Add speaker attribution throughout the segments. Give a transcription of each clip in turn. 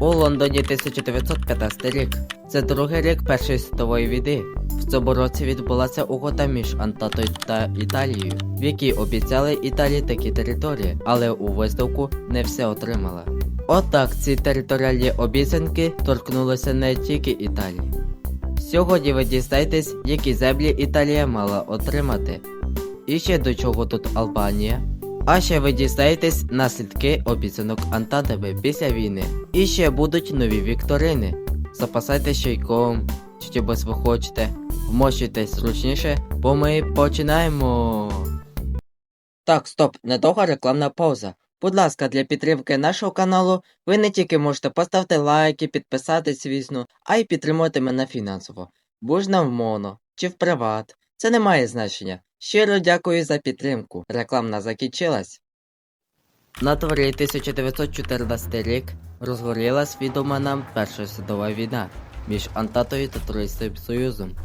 Speaker 1: У Лондоні 1915 рік. Це другий рік Першої світової війни. В цьому році відбулася угода між Антатою та Італією, в якій обіцяли Італії такі території, але у висновку не все отримала. Отак ці територіальні обіцянки торкнулися не тільки Італії. Сьогодні ви дізнаєтесь, які землі Італія мала отримати. І ще до чого тут Албанія. А ще ви дізнаєтесь наслідки обіцянок Антантами після війни. І ще будуть нові вікторини. Запасайтесь чайком, чи чимось ви хочете. Вмощуйтесь зручніше, бо ми починаємо. Так, стоп, недовга рекламна пауза. Будь ласка, для підтримки нашого каналу ви не тільки можете поставити лайки, підписатись, звісно, а й підтримувати мене фінансово. Будь-на в моно чи в приват. Це не має значення. Щиро дякую за підтримку. Рекламна закінчилась. На дворі 1914 рік розгорілась відома нам Перша світова війна між Антатою та Турецьким Союзом,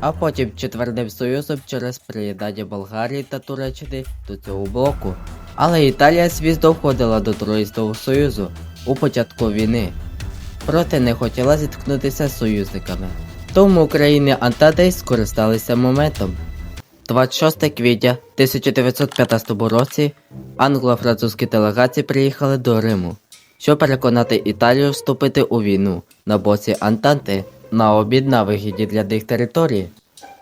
Speaker 1: а потім Четвертим Союзом через приєднання Болгарії та Туреччини до цього блоку. Але Італія звісно входила до Троїстого Союзу у початку війни, проте не хотіла зіткнутися з союзниками. Тому країни Антати скористалися моментом. 26 квітня 1915 році англо-французькі делегації приїхали до Риму, щоб переконати Італію вступити у війну на боці Антанти на обід на вигідні для них території.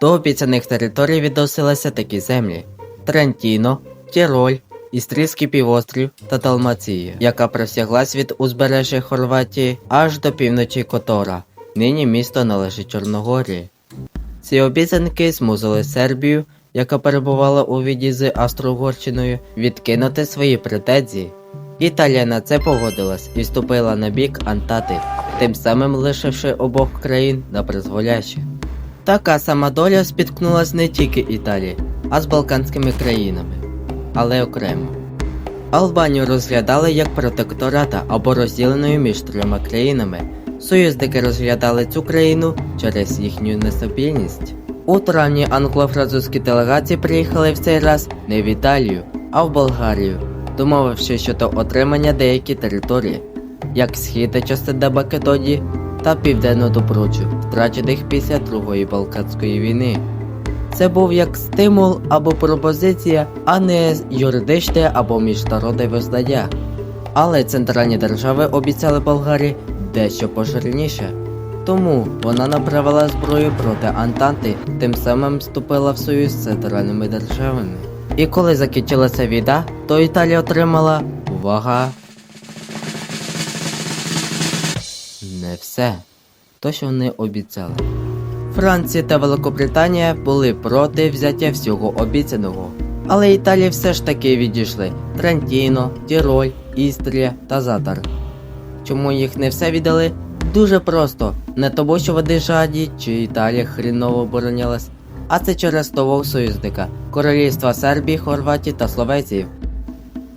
Speaker 1: До обіцяних територій відносилися такі землі: Трентіно, Тіроль, Істрійський півострів та Далмація, яка простяглась від узбережжя Хорватії аж до півночі Котора. Нині місто належить Чорногорії. Ці обіцянки змусили Сербію, яка перебувала у віді з Австро-Угорщиною, відкинути свої претензії. Італія на це погодилась і вступила на бік Антати, тим самим лишивши обох країн на призволяще. Така сама доля спіткнулась не тільки Італії, а з Балканськими країнами, але окремо. Албанію розглядали як протектората або розділеною між трьома країнами. Союзники розглядали цю країну через їхню нестабільність. У травні англо-французькі делегації приїхали в цей раз не в Італію, а в Болгарію, домовившись щодо отримання деяких територій, як східна частина Македонії та південну Добручу, втрачених після Другої Балканської війни. Це був як стимул або пропозиція, а не юридичне або міжнародне визнання. Але центральні держави обіцяли Болгарії дещо пожирніше. Тому вона направила зброю проти Антанти, тим самим вступила в союз з центральними державами. І коли закінчилася війна, то Італія отримала увага. Не все. То, що вони обіцяли. Франція та Великобританія були проти взяття всього обіцяного. Але Італії все ж таки відійшли Трентіно, Тіроль, Істрія та Затар. Чому їх не все віддали? Дуже просто. Не тому, що вони жадні, чи Італія хріново оборонялась, а це через того союзника королівства Сербії, Хорватії та Словеції.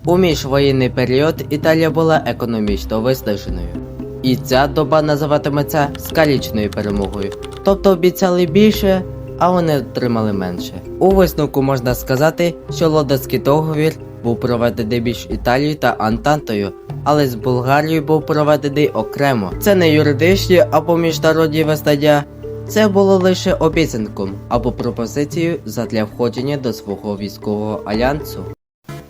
Speaker 1: У міжвоєнний період Італія була економічно виснаженою. І ця доба називатиметься скалічною перемогою. Тобто обіцяли більше, а вони отримали менше. У висновку можна сказати, що Лодоцький договір був проведений між Італією та Антантою, але з Болгарією був проведений окремо. Це не юридичні або міжнародні визнання, це було лише обіцянком або пропозицією задля входження до свого військового альянсу.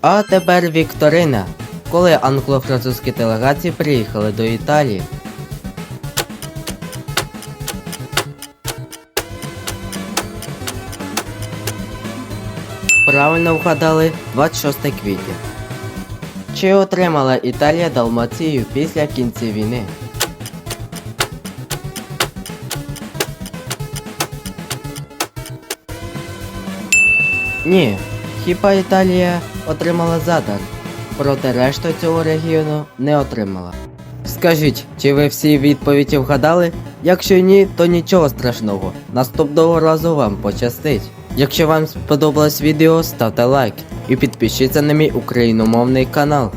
Speaker 1: А тепер Вікторина, коли англо-французькі делегації приїхали до Італії. Правильно вгадали 26 квітня. Чи отримала Італія Далмацію після кінця війни? Ні, хіба Італія отримала задар, проте решту цього регіону не отримала. Скажіть, чи ви всі відповіді вгадали? Якщо ні, то нічого страшного. Наступного разу вам пощастить. Якщо вам сподобалось відео, ставте лайк і підпишіться на мій україномовний канал.